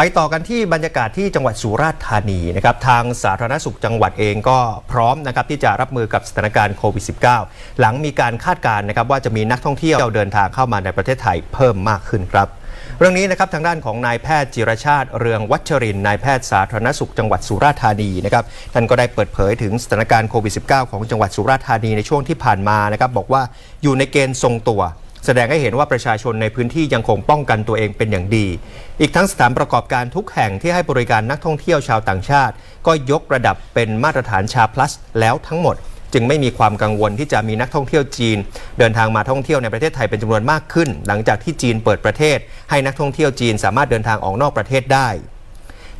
ไปต่อกันที่บรรยากาศที่จังหวัดสุราษฎร์ธานีนะครับทางสาธารณสุขจังหวัดเองก็พร้อมนะครับที่จะรับมือกับสถานการณ์โควิด -19 หลังมีการคาดการณ์นะครับว่าจะมีนักท่องเที่ยวเดินทางเข้ามาในประเทศไทยเพิ่มมากขึ้นครับเรื่องนี้นะครับทางด้านของนายแพทย์จิรชาติเรืองวัชรินนายแพทย์สาธารณสุขจังหวัดสุราษฎร์ธานีนะครับท่านก็ได้เปิดเผยถึงสถานการณ์โควิด -19 ของจังหวัดสุราษฎร์ธานีในช่วงที่ผ่านมานะครับบอกว่าอยู่ในเกณฑ์ทรงตัว แสดงให้เห็นว่าประชาชนในพื้นที่ยังคงป้องกันตัวเองเป็นอย่างดี อีกทั้งสถานประกอบการทุกแห่งที่ให้บริการนักท่องเที่ยวชาวต่างชาติ ก็ยกระดับเป็นมาตรฐานชา plus แล้วทั้งหมด จึงไม่มีความกังวลที่จะมีนักท่องเที่ยวจีน เดินทางมาท่องเที่ยวในประเทศไทยเป็นจำนวนมากขึ้น หลังจากที่จีนเปิดประเทศ ให้นักท่องเที่ยวจีนสามารถเดินทางออกนอกประเทศได้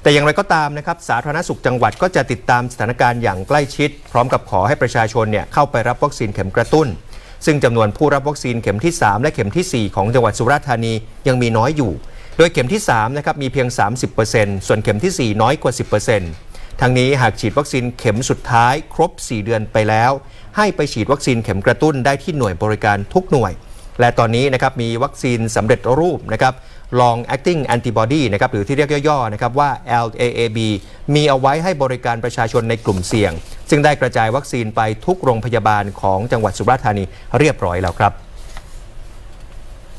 แต่อย่างไรก็ตามนะครับสาธารณสุขจังหวัดก็จะติดตามสถานการณ์อย่างใกล้ชิด พร้อมกับขอให้ประชาชนเนี่ยเข้าไปรับวัคซีนเข็มกระตุ้น ซึ่งจำนวนผู้รับวัคซีนเข็มที่ 3 และเข็มทีสี่ 4 ของจังหวัดสุราษฎร์ธานียังมีน้อยอยู่ โดยเข็มที่3นะครับมีเพียง 30%ส่วนเข็มทีสี่ 4 น้อยกว่า 10%ทั้งนี้หากฉีดวัคซีนเข็มสุดท้ายครบ 4 เดือนไปแล้ว ให้ไปฉีดวัคซีนเข็มกระตุ้นได้ที่หน่วยบริการทุกหน่วย และตอนนี้นะครับมีวัคซีนสำเร็จรูปนะครับ long acting antibody นะครับหรือที่เรียกย่อๆนะครับว่า LAAB มีเอาไว้ให้บริการประชาชนในกลุ่มเสี่ยง ซึ่งได้กระจายวัคซีนไปทุกโรงพยาบาลของจังหวัดสุราษฎร์ธานีเรียบร้อยแล้วครับ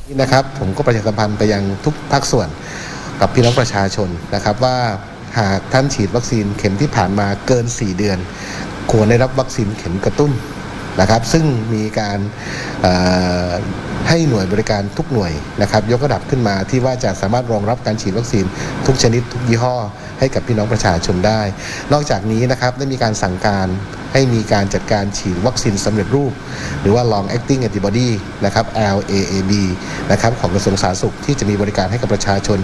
นี่นะครับผมก็ประชาสัมพันธ์ไปยังทุกภาคส่วนกับพี่น้องประชาชนนะครับว่าหากท่านฉีดวัคซีนเข็มที่ผ่านมาเกิน 4 เดือน ควรได้รับวัคซีนเข็มกระตุ้น นะครับซึ่งมีการให้หน่วยบริการทุกหน่วยนะครับยกระดับขึ้นมาที่ว่าจะสามารถรองรับการฉีดวัคซีนทุกชนิดทุกยี่ห้อ ให้กับพี่น้องประชาชนได้ นอกจากนี้นะครับได้มีการสั่งการให้มีการจัดการฉีดวัคซีนสำเร็จรูป หรือว่า long acting antibody นะครับ LAAB นะครับของกระทรวงสาธารณสุขที่จะมีบริการให้กับประชาชน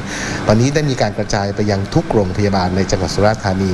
ตอนนี้ได้มีการกระจายไปยังทุกโรงพยาบาลในจังหวัดสุราษฎร์ธานี